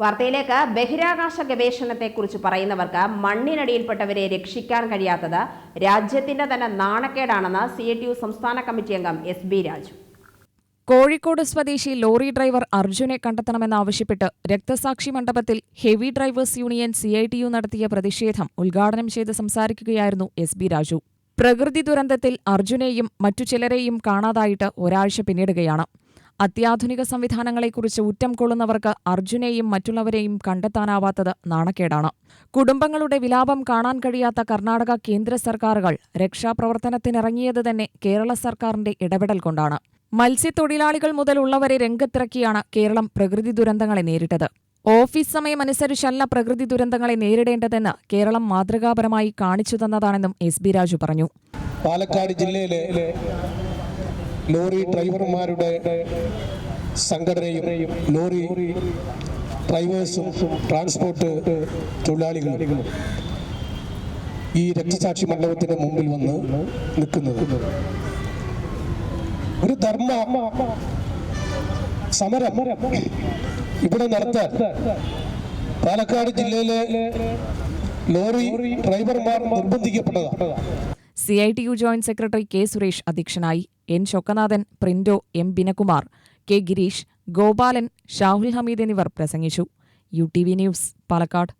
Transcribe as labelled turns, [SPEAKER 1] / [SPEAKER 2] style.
[SPEAKER 1] വാർത്തയിലേക്ക് ബഹിരാകാശ ഗവേഷണത്തെക്കുറിച്ച് പറയുന്നവർക്ക് മണ്ണിനടിയിൽപ്പെട്ടവരെ രക്ഷിക്കാൻ കഴിയാത്തത് രാജ്യത്തിന്റെ തന്നെ നാണക്കേടാണെന്ന് സി എ ടി സംസ്ഥാന കമ്മിറ്റി അംഗം എസ് ബി രാജു.
[SPEAKER 2] കോഴിക്കോട് സ്വദേശി ലോറി ഡ്രൈവർ അർജുനെ കണ്ടെത്തണമെന്നാവശ്യപ്പെട്ട് രക്തസാക്ഷി മണ്ഡപത്തിൽ heavy drivers union C I T U നടത്തിയ പ്രതിഷേധം ഉദ്ഘാടനം ചെയ്ത് സംസാരിക്കുകയായിരുന്നു എസ് ബി രാജു. പ്രകൃതി ദുരന്തത്തിൽ അർജുനെയും മറ്റു ചിലരെയും കാണാതായിട്ട് ഒരാഴ്ച പിന്നിടുകയാണ്. അത്യാധുനിക സംവിധാനങ്ങളെക്കുറിച്ച് ഉറ്റം കൊള്ളുന്നവർക്ക് അർജുനെയും മറ്റുള്ളവരെയും കണ്ടെത്താനാവാത്തത് നാണക്കേടാണ്. കുടുംബങ്ങളുടെ വിലാപം കാണാൻ കഴിയാത്ത കർണാടക കേന്ദ്ര സർക്കാരുകൾ രക്ഷാപ്രവർത്തനത്തിനിറങ്ങിയത് തന്നെ കേരള സർക്കാരിന്റെ ഇടപെടൽ കൊണ്ടാണ്. മത്സ്യത്തൊഴിലാളികൾ മുതലുള്ളവരെ രംഗത്തിറക്കിയാണ് കേരളം പ്രകൃതി ദുരന്തങ്ങളെ നേരിട്ടത്. ഓഫീസ് സമയമനുസരിച്ചല്ല പ്രകൃതി ദുരന്തങ്ങളെ നേരിടേണ്ടതെന്ന് കേരളം മാതൃകാപരമായി കാണിച്ചു തന്നതാണെന്നും എസ് ബി രാജു പറഞ്ഞു.
[SPEAKER 3] പാലക്കാട് ജില്ലയിലെ ലോറി ഡ്രൈവർമാരുടെ സംഘടനയും ലോറി ഡ്രൈവേഴ്സും ട്രാൻസ്പോർട്ട് തൊഴിലാളികളും ഈ രക്തസാക്ഷി മണ്ഡപത്തിന് മുമ്പിൽ വന്ന് നിൽക്കുന്നത്. ഒരു ധർമ്മ സമരം ഇവിടെ നടത്താൻ പാലക്കാട് ജില്ലയിലെ ലോറി ഡ്രൈവർമാർ നിർബന്ധിക്കപ്പെട്ടതാണ്.
[SPEAKER 2] C I T U joint secretary K Suresh അധ്യക്ഷനായി N Shokkanathan Printo M Binakumar K Girish Gopalan Shahul Hameed എന്നിവർ പ്രസംഗിച്ചു. U T V news Palakkad.